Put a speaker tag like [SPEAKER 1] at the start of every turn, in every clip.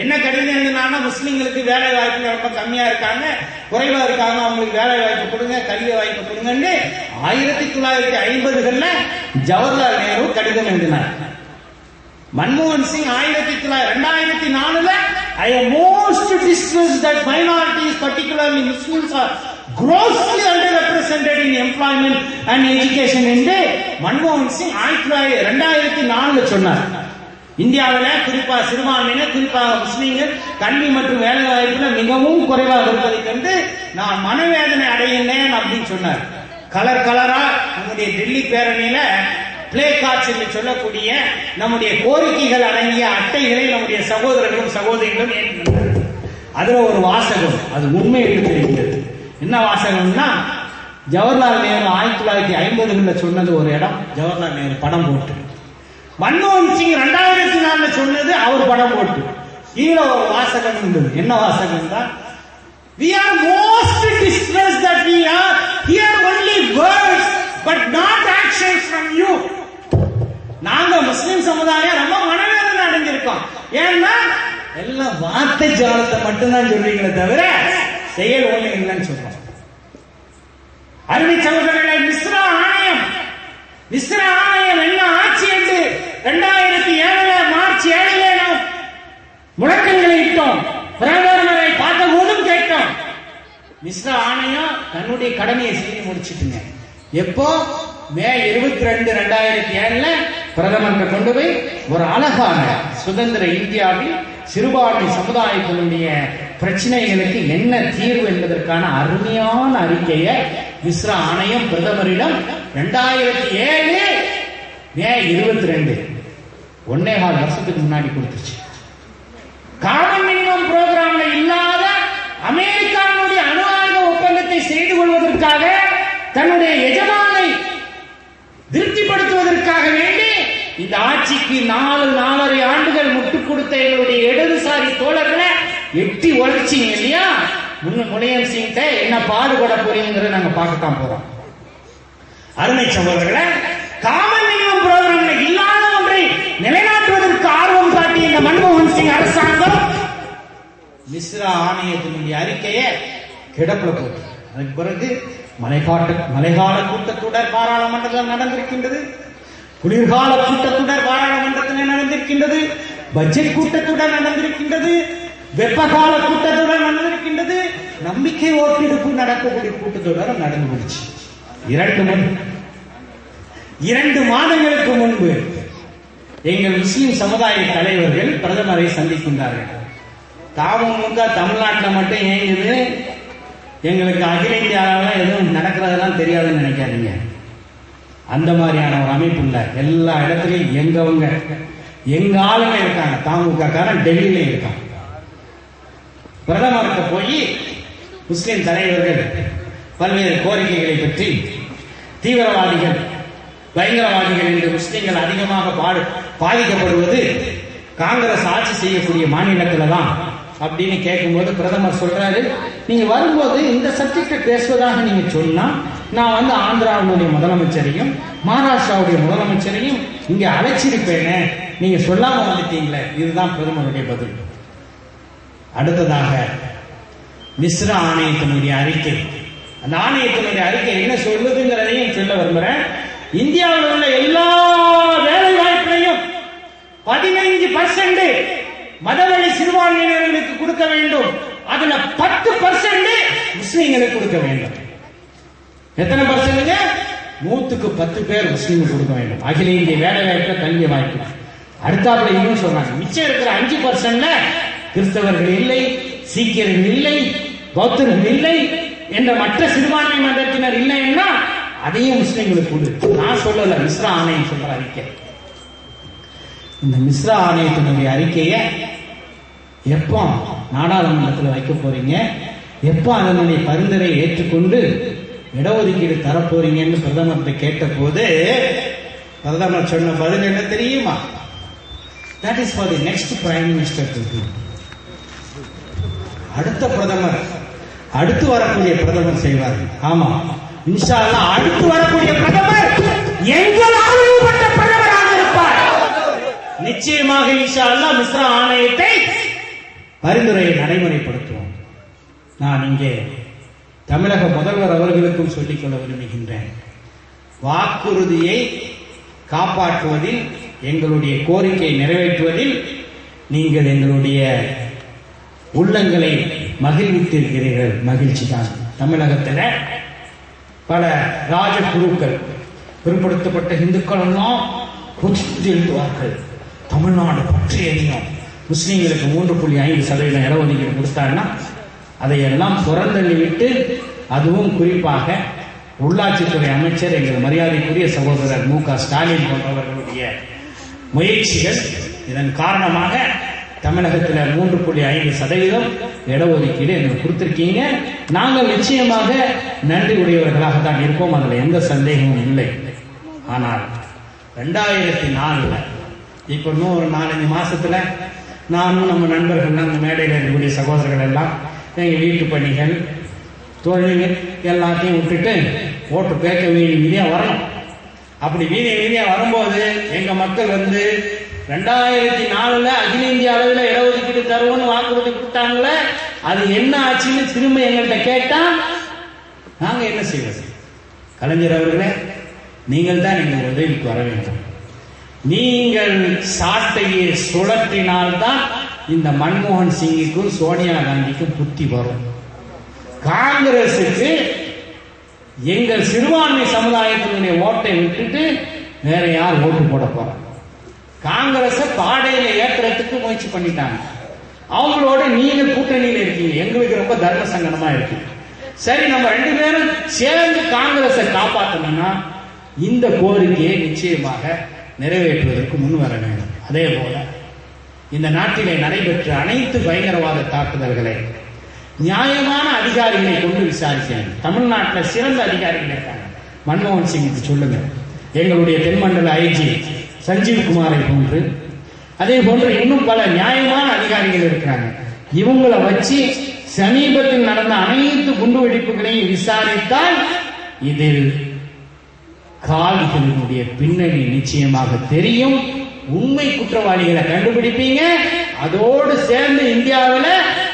[SPEAKER 1] என்ன கடிதம் எழுதினா முஸ்லீம்களுக்கு வேலை வாய்ப்பு ரொம்ப கம்மியா இருக்காங்க குறைவா இருக்காங்க அவங்களுக்கு வேலை வாய்ப்பு கொடுங்க கல்வி வாய்ப்பு கொடுங்கன்னு ஆயிரத்தி தொள்ளாயிரத்தி ஐம்பதுகள்ல ஜவஹர்லால் நேரு கடிதம் எழுதினார். மன்மோகன் சிங் ஆயிரத்தி தொள்ளாயிரத்தி ரெண்டாயிரத்தி நாலுல ஐ am most distressed that minorities particularly Muslims are grossly underrepresented in employment and education என்று மன்மோகன் சிங் ஆயிரத்தி தொள்ளாயிரத்தி ரெண்டாயிரத்தி நாலுல சொன்னார். இந்தியாவில் குறிப்பா சிறுபான்மையினர் குறிப்பாக முஸ்லீம்கள் கல்வி மற்றும் வேலை வாய்ப்புல மிகவும் குறைவாக இருப்பதை கண்டு நான் மனவேதனை அடையினேன் அப்படின்னு சொன்னார். கலர் கலரா நம்முடைய டெல்லி பேரணியில பிளே கார்ட்ஸ் என்று சொல்லக்கூடிய நம்முடைய கோரிக்கைகள் அடங்கிய அட்டைகளை நம்முடைய சகோதரர்களும் சகோதரிகளும் ஏற்றுக்கொண்டார் அதுல ஒரு வாசகம் அது உண்மை என்று தெரிகிறது என்ன வாசகம்னா ஜவஹர்லால் நேரு ஆயிரத்தி தொள்ளாயிரத்தி ஐம்பதுகளில் சொன்னது ஒரு இடம் ஜவஹர்லால் நேரு படம் போட்டு. மன்மோகன் சிங் ரெண்டாயிரத்தி நாலுல சொன்னது அவர் படம் போட்டு கீழே ஒரு வாசகம் இருந்தது. என்ன வாசகம் தான் We are most distressed that we are hear only words but not actions from you. நாங்க முஸ்லிம் சமுதாயம் ரொம்ப மனவேதனை அடைஞ்சிருக்கோம். ஏன்னா எல்லாம் வார்த்தை ஜாலத்தை மட்டும்தான் சொல்றீங்களே தவிர செயல் ஒண்ணு இல்லைன்னு சொல்றோம். அருமை சகோதரர்களை மிஸ்ரா ஆணையம் மிஸ்ரா ஆணையம் இரண்டாயிரத்தி ஏழுல மார்ச் ஏழுல நாம் முழக்கங்களை இட்டோம். பிரதமரை பார்த்த போதும் கேட்டோம். மிஸ்ரா ஆணையம் தன்னுடைய கடமையை செய்து முடிச்சிட்டுங்க. எப்போ? மே இருபத்தி ரெண்டு ரெண்டாயிரத்தி ஏழுல பிரதமர்கிட்ட கொண்டு போய் ஒரு அழகான சுதந்திர இந்தியாவில் சிறுபான்மை சமுதாயத்தினுடைய பிரச்சனைகளுக்கு என்ன தீர்வு என்பதற்கான அருமையான அறிக்கையை மிஸ்ரா ஆணையம் பிரதமரிடம் ரெண்டாயிரத்தி ஏழு மே இருபத்தி ரெண்டு ஒன்னே கால் வருஷத்துக்கு முன்னாடி கொடுத்துருச்சு. காமன் மினிமம் புரோகிராம்ல இல்லாத அமெரிக்காவுடைய அணு ஆயுத ஒப்பந்தத்தை செய்து கொள்வதற்காக தன்னுடைய எஜமானை திருப்திப்படுத்துவதற்காக வேண்டி இந்த ஆட்சிக்கு நாலு நாலரை ஆண்டுகள் முட்டு கொடுத்த எங்களுடைய இடதுசாரி தோழர்களை எட்டி உழைச்சிங்க இல்லையா? முன்ன முனையம் சிங்கிட்ட என்ன பாடுபட போறீங்கிறத நாங்க பார்க்கத்தான் போறோம். அருமை சகோதரர்களை காமன் மினிமம் புரோகிராம்ல இல்லாத ஒன்றை நிலைநாட்டுவதற்கு ஆர்வம் காட்டிய இந்த மன்மோகன் சிங் அரசாங்கம் மிஸ்ரா ஆணையத்தினுடைய அறிக்கையை கிடப்பில் போட்டு. அதுக்கு பிறகு மலைக்காட்டு மழைக்கால கூட்டத்தொடர் பாராளுமன்றத்தில் நடந்திருக்கின்றது. குளிர்கால கூட்டத்தொடர் பாராளுமன்றத்தில் நடந்திருக்கின்றது. பட்ஜெட் கூட்டத்தொடர் நடந்திருக்கின்றது. வெப்பகால கூட்டத்தொடர் நடந்திருக்கின்றது. நம்பிக்கை ஓட்டெடுப்பு நடக்கக்கூடிய கூட்டத்தொடர் நடந்து முடிச்சு இரண்டு இரண்டு மாதங்களுக்கு முன்பு எங்கள் முஸ்லிம் சமுதாய தலைவர்கள் பிரதமரை சந்திக்கின்றார்கள். தமுக தமிழ்நாட்டில் மட்டும் இயங்குது. எங்களுக்கு அகில இந்தியாவில் எதுவும் நடக்கிறதெல்லாம் தெரியாதுன்னு நினைக்காதீங்க. அந்த மாதிரியான ஒரு அமைப்பு இல்லை எல்லா இடத்துலையும் எங்கவங்க எங்க ஆளுங்க இருக்காங்க. தாமுகக்காரன் டெல்லியில இருக்காங்க பிரதமருக்கு போய் முஸ்லிம் தலைவர்கள் பல்வேறு கோரிக்கைகளை பற்றி தீவிரவாதிகள் பயங்கரவாதிகள் என்று முஸ்லிம்கள் அதிகமாக பாடு பாதிக்கப்படுவது காங்கிரஸ் ஆட்சி செய்யக்கூடிய மாநிலத்துல தான் அப்படின்னு கேட்கும்போது பிரதமர் சொல்றாரு. நீங்க வரும்போது இந்த சப்ஜெக்டை பேசுவதாக நீங்க சொன்னா நான் வந்து ஆந்திராவுடைய முதலமைச்சரையும் மகாராஷ்டிராவுடைய முதலமைச்சரையும் இங்க அழைச்சிருப்பேனே. நீங்க சொல்லாம வந்துட்டீங்களே. இதுதான் பிரதமருடைய பதில். அடுத்ததாக மிஸ்ரா ஆணையத்தினுடைய அறிக்கை. அந்த ஆணையத்தினுடைய அறிக்கை என்ன சொல்லுதுங்கிறதையும் சொல்ல விரும்புறேன். இந்தியாவில் உள்ள எல்லா பதினைஞ்சு பர்சன்ட் மதவழி சிறுபான்மையினர்களுக்கு கொடுக்க வேண்டும். அதுல பத்து பர்சன்ட் முஸ்லீம்களுக்கு கொடுக்க வேண்டும். எத்தனை பர்சன்ட் நூத்துக்கு பத்து பேர் முஸ்லீம் கொடுக்க வேண்டும். அகில இந்திய வேலை வாய்ப்பு கல்வி வாய்ப்பு. அடுத்தாப்புல இன்னும் சொன்னாங்க. மிச்சம் இருக்கிற அஞ்சு பர்சன்ட்ல கிறிஸ்தவர்கள் இல்லை சீக்கியர்கள் இல்லை பௌத்தர்கள் இல்லை என்ற மற்ற சிறுபான்மை மதத்தினர் இல்லைன்னா அதையும் முஸ்லீம்களுக்கு கொடு. நான் சொல்லல மிஸ்ரா ஆணையம் சொல்ற அறிக்கை இந்த மிஸ்ரா ஆணையத்தினுடைய அறிக்கையை எப்போ நாடாளுமன்றத்தில் வைக்க போறீங்க? எப்போ அதனுடைய பரிந்துரை ஏற்றுக்கொண்டு இடஒதுக்கீடு தரப்போறீங்கன்னு பிரதமர்கிட்ட கேட்ட போது பிரதமர் சொன்ன பதில் என்ன தெரியுமா? That is for the next prime minister அடுத்த பிரதமர் அடுத்து வரக்கூடிய பிரதமர் செய்வார். ஆமா. இன்ஷா அடுத்து வரக்கூடிய பிரதமர் எங்கள் நிச்சயமாக இன்ஷா மிஸ்ரா ஆணையத்தை பரிந்துரையை நடைமுறைப்படுத்துவோம். நான் இங்கே தமிழக முதல்வர் அவர்களுக்கும் சொல்லிக்கொள்ள விரும்புகின்றேன். வாக்குறுதியை காப்பாற்றுவதில் எங்களுடைய கோரிக்கையை நிறைவேற்றுவதில் நீங்கள் எங்களுடைய உள்ளங்களை மகிழ்வித்திருக்கிறீர்கள். மகிழ்ச்சி தான். தமிழகத்தில் பல ராஜ குருக்கள் பிற்படுத்தப்பட்ட இந்துக்கள் எல்லாம் புத்தி எழுதுவார்கள் தமிழ்நாடு பற்றி அதிகம் முஸ்லீம்களுக்கு மூன்று புள்ளி ஐந்து சதவீதம் இடஒதுக்கீடு கொடுத்தாருன்னா அதையெல்லாம் புறந்தள்ளி விட்டு அதுவும் குறிப்பாக உள்ளாட்சித்துறை அமைச்சர் எங்கள் மரியாதைக்குரிய சகோதரர் மு க ஸ்டாலின் போன்றவர்களுடைய முயற்சிகள் இதன் காரணமாக தமிழகத்தில் மூன்று புள்ளி ஐந்து சதவீதம் இடஒதுக்கீடு எங்களுக்கு கொடுத்துருக்கீங்க. நாங்கள் நிச்சயமாக நன்றி உடையவர்களாக தான் இருப்போம். அதில் எந்த சந்தேகமும் இல்லை. ஆனால் ரெண்டாயிரத்தி நாலில் இப்போ இன்னும் ஒரு நாலஞ்சு மாசத்துல நானும் நம்ம நண்பர்கள் அந்த மேடையில் இருக்கக்கூடிய சகோதரர்கள் எல்லாம் எங்கள் வீட்டு பணிகள் தொழில்கள் எல்லாத்தையும் விட்டுட்டு ஓட்டு கேட்க வீதி வீதியாக வரணும். அப்படி வீதி வீதியாக வரும்போது எங்கள் மக்கள் வந்து ரெண்டாயிரத்தி நாலுல அகில இந்திய அளவில் இடஒதுக்கீடு தருவோம்னு வாக்குறுதி கொடுத்தாங்களே அது என்ன ஆச்சுன்னு திரும்ப எங்கள்கிட்ட கேட்டா நாங்கள் என்ன செய்வது? கலைஞர் அவர்களே நீங்கள் தான் எங்கள் உதவிக்கு வர வேண்டும். நீங்கள் சாட்டையை சுழற்றினால்தான் இந்த மன்மோகன் சிங்குக்கும் சோனியா காந்திக்கும் புத்தி வரும். காங்கிரசுக்கு எங்கள் சிறுபான்மை சமுதாயத்தினுடைய ஓட்டை விட்டுட்டு வேற யார் ஓட்டு போட போறாங்க? காங்கிரஸை பாடையில ஏற்றுறதுக்கு முயற்சி பண்ணிட்டாங்க. அவங்களோட நீங்க கூட்டணியில இருக்கீங்க. எங்களுக்கு ரொம்ப தர்ம சங்கடமா இருக்கு. சரி நம்ம ரெண்டு பேரும் சேர்ந்து காங்கிரஸை காப்பாற்றணும்னா இந்த கோரிக்கையை நிச்சயமாக நிறைவேற்றுவதற்கு முன் வர வேண்டும். அதே போல இந்த நாட்டிலே நடைபெற்ற அனைத்து பயங்கரவாத தாக்குதல்களை நியாயமான அதிகாரிகளை கொண்டு விசாரிக்கிறேன். தமிழ்நாட்டில் சிறந்த அதிகாரிகள் இருக்காங்க மன்மோகன் சிங்குக்கு சொல்லுங்க. எங்களுடைய தென்மண்டல ஐஜி சஞ்சீவ் குமாரை போன்று. அதே போன்று இன்னும் பல நியாயமான அதிகாரிகள் இருக்கிறாங்க. இவங்களை வச்சு சமீபத்தில் நடந்த அனைத்து குண்டுவெடிப்புகளையும் விசாரித்தால் இதில் காலிகளினுடைய பின்னணி நிச்சயமாக தெரியும். உண்மை குற்றவாளிகளை கண்டுபிடிப்பீங்க. அதோடு சேர்ந்து இந்தியாவில்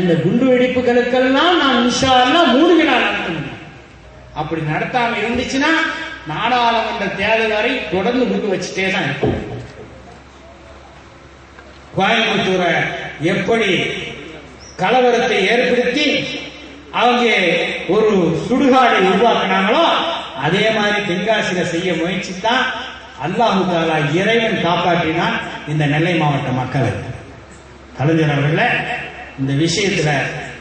[SPEAKER 1] இந்த குண்டு வெடிப்புகளுக்கெல்லாம் நான் இன்ஷா அல்லாஹ் மூணு விழா நடத்தணும் அப்படி நடத்தாம இருந்துச்சுன்னா நாடாளுமன்ற தேர்தல் வரை தொடர்ந்து குண்டு வச்சுட்டே தான் இருக்கும் கோயம்புத்தூரை எப்படி கலவரத்தை ஏற்படுத்தி அவங்க ஒரு சுடுகாடை உருவாக்குனாங்களோ அதே மாதிரி தென்காசியில செய்ய முயற்சித்தான் அல்லாஹு தாலா இறைவன் காப்பாற்றினான் இந்த நெல்லை மாவட்ட மக்களை. கலைஞர் அவர்கள இந்த விஷயத்துல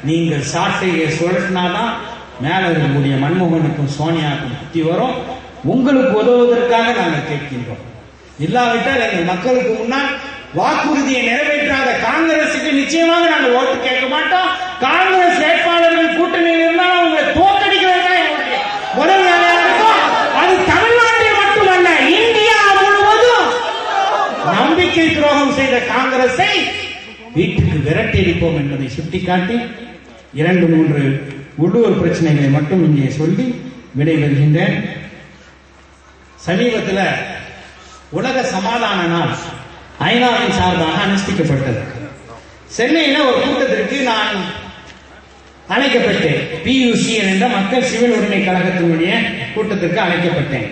[SPEAKER 1] நீங்கள் சாட்டையை சுழட்டினாதான் மேலே இருக்கக்கூடிய மன்மோகனுக்கும் சோனியாவுக்கும் புத்தி வரும். உங்களுக்கு உதவுவதற்காக நாங்கள் கேட்கின்றோம். இல்லாவிட்டால் எங்கள் மக்களுக்கு முன்னால் வாக்குறுதியை நிறைவேற்றாத காங்கிரசுக்கு நிச்சயமாக நாங்கள் ஓட்டு கேட்க மாட்டோம். காங்கிரஸ் வேட்பாளர்கள் கூட்டம் இருந்தால் அவங்க தோற்கடிக்கிறது தான் எங்களுடைய முதல் வேலையா இருக்கும் அது தமிழ்நாட்டில் மட்டுமல்ல இந்தியா முழுவதும் நம்பிக்கை துரோகம் செய்த காங்கிரஸை வீட்டுக்கு விரட்டியடிப்போம் என்பதை சுட்டிக்காட்டி இரண்டு மூன்று உள்ளூர் பிரச்சனைகளை மட்டும் இங்கே சொல்லி விடைபெறுகின்றேன். சமீபத்தில் உலக சமாதான நாள் ஐநாவின் சார்பாக அனுஷ்டிக்கப்பட்டது. சென்னையில் ஒரு கூட்டத்திற்கு நான் அழைக்கப்பட்டேன். பியூசி என்ற மக்கள் சிவில் உரிமை கழகத்தினுடைய கூட்டத்திற்கு அழைக்கப்பட்டேன்.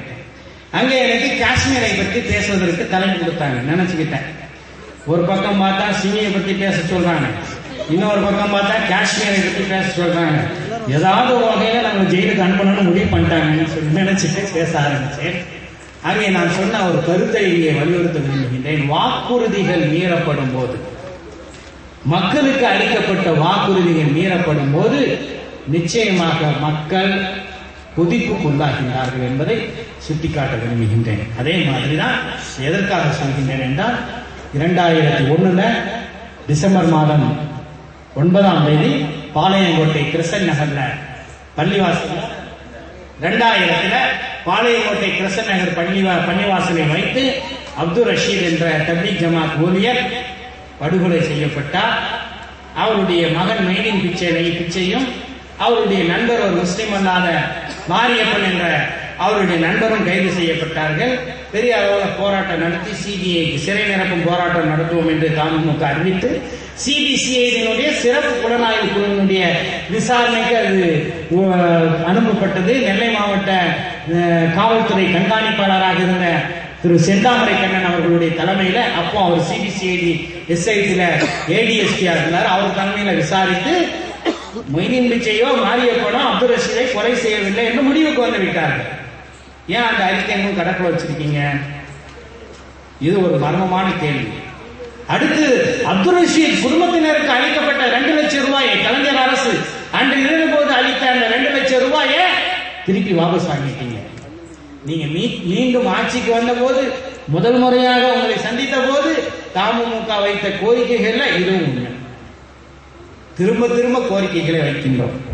[SPEAKER 1] அங்கே எனக்கு காஷ்மீரை பற்றி பேசுவதற்கு தலைப்பு கொடுத்தாங்க. நினைச்சுக்கிட்டேன். ஒரு பக்கம் பார்த்தா சிமியை பத்தி பேச சொல்றாங்க. இன்னொரு பக்கம் பார்த்தா காஷ்மீரை பத்தி பேச சொல்றாங்க. ஏதாவது ஒரு வகையில நம்ம ஜெயிலுக்கு அனுப்பணும்னு முடிவு பண்ணிட்டாங்கன்னு சொல்லி நினைச்சிட்டு பேச ஆரம்பிச்சேன். அங்கே நான் சொன்ன ஒரு கருத்தை இங்கே வலியுறுத்த விரும்புகின்றேன். வாக்குறுதிகள் மீறப்படும் போது. மக்களுக்கு அளிக்கப்பட்ட வாக்குறுதிகள் மீறப்படும் போது நிச்சயமாக மக்கள் கொதிப்புக்குள்ளாகின்றார்கள் என்பதை சுட்டிக்காட்ட விரும்புகின்றேன். அதே மாதிரிதான் எதற்காக சொல்கின்றேன் என்றால் இரண்டாயிரத்தி ஒண்ணுல டிசம்பர் மாதம் ஒன்பதாம் தேதி பாளையங்கோட்டை கிருஷ்ணன் நகர்ல பள்ளிவாசல் ரெண்டாயிரத்தில் பாளையங்கோட்டை கிருஷ்ணன் நகர் பள்ளி பள்ளிவாசலை வைத்து அப்துல் ரஷீத் என்ற தபி ஜமாத் ஊழியர் படுகொலை செய்யப்பட்டார். அவருடைய மகன் மைனின் பிச்சை பிச்சையும் அவருடைய நண்பர் ஒரு முஸ்லீம் அல்லாத மாரியப்பன் என்ற அவருடைய நண்பரும் கைது செய்யப்பட்டார்கள். பெரிய அளவில் போராட்டம் நடத்தி சிபிஐக்கு சிறை நிரப்பும் போராட்டம் நடத்துவோம் என்று தமுக அறிவித்து சிபிசிஐடியினுடைய சிறப்பு புலனாய்வு குழுவினுடைய விசாரணைக்கு அது அனுப்பப்பட்டது. நெல்லை மாவட்ட காவல்துறை கண்காணிப்பாளராக இருந்த திரு செந்தாமரை கண்ணன் அவர்களுடைய தலைமையில் அப்போ அவர் சிபிசிஐடி எஸ்ஐடில ஏடிஎஸ்பியாக இருந்தார். அவர் தலைமையில் விசாரித்து மொய்தீன் பிச்சையோ மாரியப்பனோ அப்துல் ரஷீதை கொலை செய்யவில்லை என்று முடிவுக்கு வந்து விட்டார்கள் ஏன் அந்த அறிக்கை இன்னும் வச்சிருக்கீங்க? இது ஒரு மர்மமான கேள்வி. அடுத்து அப்துல் ரஷீத் குடும்பத்தினருக்கு அளிக்கப்பட்ட ரெண்டு லட்சம் ரூபாயை கலைஞர் அரசு அன்று இருந்தபோது அளித்த அந்த ரெண்டு லட்சம் ரூபாயை திருப்பி வாபஸ் வாங்கிட்டீங்க. நீங்க மீண்டும் ஆட்சிக்கு வந்தபோது முதல் முறையாக உங்களை சந்தித்த போது தமுக வைத்த கோரிக்கைகள்ல இதுவும் உண்மை. திரும்ப திரும்ப கோரிக்கைகளை வைக்கின்றோம்.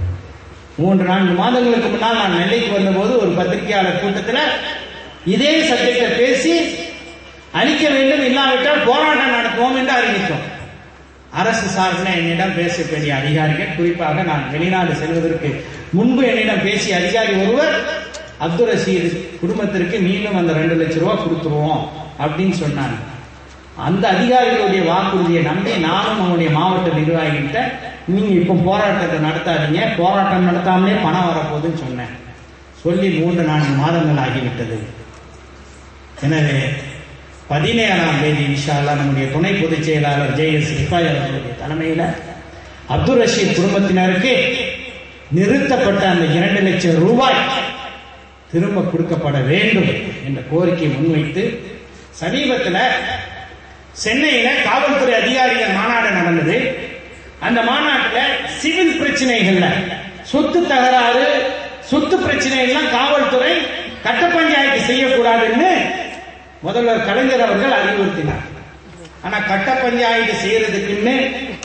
[SPEAKER 1] மூன்று நான்கு மாதங்களுக்கு முன்னால் நான் நெல்லைக்கு வந்தபோது ஒரு பத்திரிகையாளர் கூட்டத்தில் இதே சப்ஜெக்டை பேசி அழிக்க வேண்டும் இல்லாவிட்டால் போராட்டம் நடத்துவோம் என்று அறிவித்தோம். அரசு சார்பில் என்னிடம் பேச அதிகாரிகள் குறிப்பாக நான் வெளிநாடு செல்வதற்கு முன்பு என்னிடம் பேசிய அதிகாரி ஒருவர் அப்துல் ரசீது குடும்பத்திற்கு மீண்டும் அந்த ரெண்டு லட்சம் ரூபா கொடுத்துருவோம் அப்படின்னு சொன்னாங்க. அந்த அதிகாரிகளுடைய வாக்குறுதியை நம்பி நானும் நம்முடைய மாவட்ட நிர்வாகிகிட்ட நீங்க இப்போ போராட்டத்தை நடத்தாதீங்க. போராட்டம் நடத்தாமலே பணம் வரப்போகுதுன்னு சொன்னேன். சொல்லி மூன்று நான்கு மாதங்கள் ஆகிவிட்டது. எனவே பதினேழாம் தேதி விஷாலா நம்முடைய துணை பொதுச் செயலாளர் ஜே எஸ் ரிஃபாய் அவர்களுடைய தலைமையில் அப்துல் ரஷீத் குடும்பத்தினருக்கு நிறுத்தப்பட்ட அந்த இரண்டு லட்சம் ரூபாய் திரும்ப கொடுக்கப்பட வேண்டும் என்ற கோரிக்கையை முன்வைத்து சமீபத்தில் சென்னையில் காவல்துறை அதிகாரிகள் மாநாடு நடந்தது. அந்த மாநாட்டில் சிவில் பிரச்சனைகள்ல. சொத்து தகராறு சொத்து பிரச்சனைகள்லாம் காவல்துறை கட்ட பஞ்சாயத்து செய்யக்கூடாதுன்னு முதல்வர் கலைஞர் அவர்கள் அறிவுறுத்தினார். ஆனா கட்ட பஞ்சாயத்து செய்யறதுக்குன்னு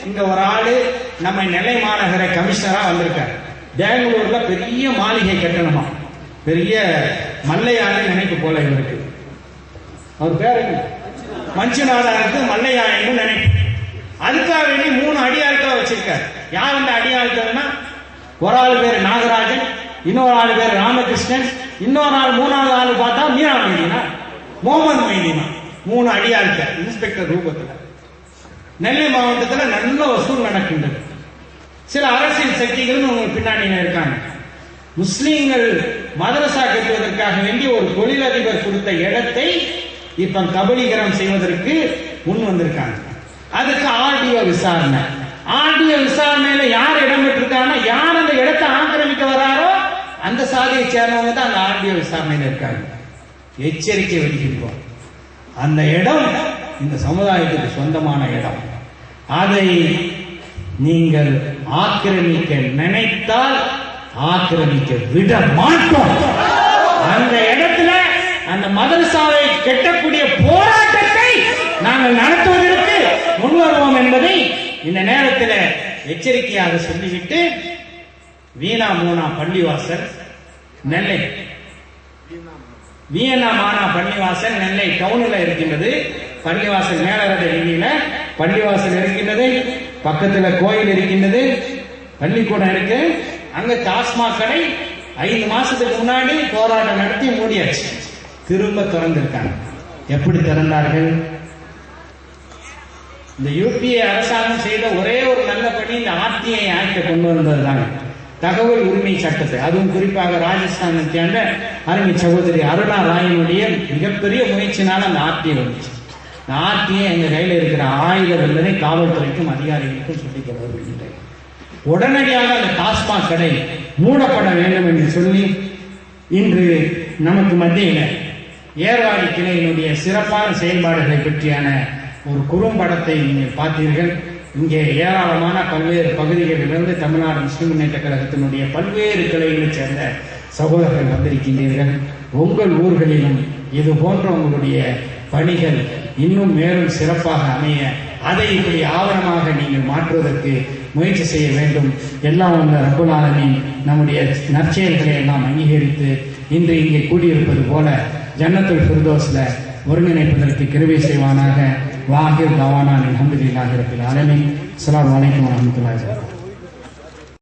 [SPEAKER 1] இங்க ஒரு ஆளு நம்ம நெல்லை மாநகர கமிஷனரா வந்திருக்காரு. பெங்களூர்ல பெரிய மாளிகை கட்டணுமா. பெரிய மல்லையான நினைப்பு போல இவருக்கு. அவர் பேர் மஞ்சுநாதனுக்கு மல்லையானு நினைப்பு. அதுக்காக வேண்டி மூணு அடியாட்களை வச்சிருக்காரு. யார் அந்த அடியாட்கள்னா ஒரு ஆள் பேர் நாகராஜன் இன்னொரு ஆள் பேர் ராமகிருஷ்ணன் இன்னொரு ஆள் மூணாவது ஆள் பார்த்தா மீனா மைதீனா மோமன் மைதீனா. மூணு அடியாட்கள் இன்ஸ்பெக்டர் ரூபத்தில். நெல்லை மாவட்டத்தில் நல்ல வசூல் நடக்கின்றது. சில அரசியல் சக்திகளும் உங்களுக்கு பின்னாடி இருக்காங்க. முஸ்லீம்கள் மதரசா கட்டுவதற்காக வேண்டி ஒரு தொழிலதிபர் கொடுத்த இடத்தை இப்ப கபலீகரம் செய்வதற்கு முன் வந்திருக்காங்க. அதுக்கு ஆர்டிஓ விசாரணை. ஆர்டிஓ விசாரணையில யார் இடம் பெற்றிருக்காங்க யார் அந்த இடத்தை ஆக்கிரமிக்க வராரோ அந்த சாதியை சேர்ந்தவங்க தான் அந்த ஆர்டிஓ விசாரணையில இருக்காங்க. எச்சரிக்கை விடுகின்றோம். அந்த இடம் இந்த சமுதாயத்துக்கு சொந்தமான இடம். அதை நீங்கள் ஆக்கிரமிக்க நினைத்தால் ஆக்கிரமிக்க விட மாட்டோம். அந்த இடத்துல அந்த மதரசாவை கெட்டக்கூடிய போராட்டத்தை நாங்கள் நடத்துவதற்கு முன்வருவோம் என்பதை இந்த நேரத்தில் எச்சரிக்கையாக சொல்லிவிட்டு வீணா மூனா பள்ளிவாசல் நெல்லை. வீணா மானா பள்ளிவாசல் நெல்லை டவுனில் இருக்கின்றது. பள்ளிவாசல் மேலரத வீதியில பள்ளிவாசல் இருக்கின்றது. பக்கத்துல கோயில் இருக்கின்றது. பள்ளிக்கூடம் இருக்கு. அங்க டாஸ்மாக் கடை ஐந்து மாசத்துக்கு முன்னாடி போராட்டம் நடத்தி மூடியாச்சு. திரும்ப திறந்திருக்காங்க. எப்படி திறந்தார்கள்? இந்த யூபிஏ அரசாங்கம் செய்த ஒரே ஒரு நல்ல பணி இந்த ஆர்டிஐ ஆக்டை கொண்டு வந்தது தாங்க தகவல் உரிமை சட்டத்தை. அதுவும் குறிப்பாக ராஜஸ்தானை சேர்ந்த அருமை சகோதரி அருணா ராயனுடைய மிகப்பெரிய முயற்சினால அந்த ஆர்டிஐ வந்துச்சு. இந்த ஆர்டிஐ எங்கள் கையில் இருக்கிற ஆயுதம் என்பதை காவல்துறைக்கும் அதிகாரிகளுக்கும் சொல்லிக்க வருகின்றேன் உடனடியாக அந்த டாஸ்மாக் கடை மூடப்பட வேண்டும் என்று சொல்லி இன்று நமக்கு மத்தியில் ஏர்வாடி கிளையினுடைய சிறப்பான செயல்பாடுகளை பற்றியான ஒரு குறும்படத்தை நீங்கள் பார்த்தீர்கள். இங்கே ஏராளமான பல்வேறு பகுதிகளிலிருந்து தமிழ்நாடு முஸ்லிம் முன்னேற்ற கழகத்தினுடைய பல்வேறு கிளைகளைச் சேர்ந்த சகோதரர்கள் வந்திருக்கின்றீர்கள். உங்கள் ஊர்களிலும் இது போன்ற உங்களுடைய பணிகள் இன்னும் மேலும் சிறப்பாக அமைய அதை இப்படி ஆவணமாக நீங்கள் மாற்றுவதற்கு முயற்சி செய்ய வேண்டும். எல்லாம் உள்ள ரப்புல் நம்முடைய நற்செயல்களை எல்லாம் அங்கீகரித்து இன்று இங்கே கூடியிருப்பது போல ஜன்னத்துல் ஃபிர்தோஸில் ஒருங்கிணைப்பதற்கு கிருவி செய்வானாக. वाहिर दावाना अलहमदिल्ला रबीआलमी अल्लाम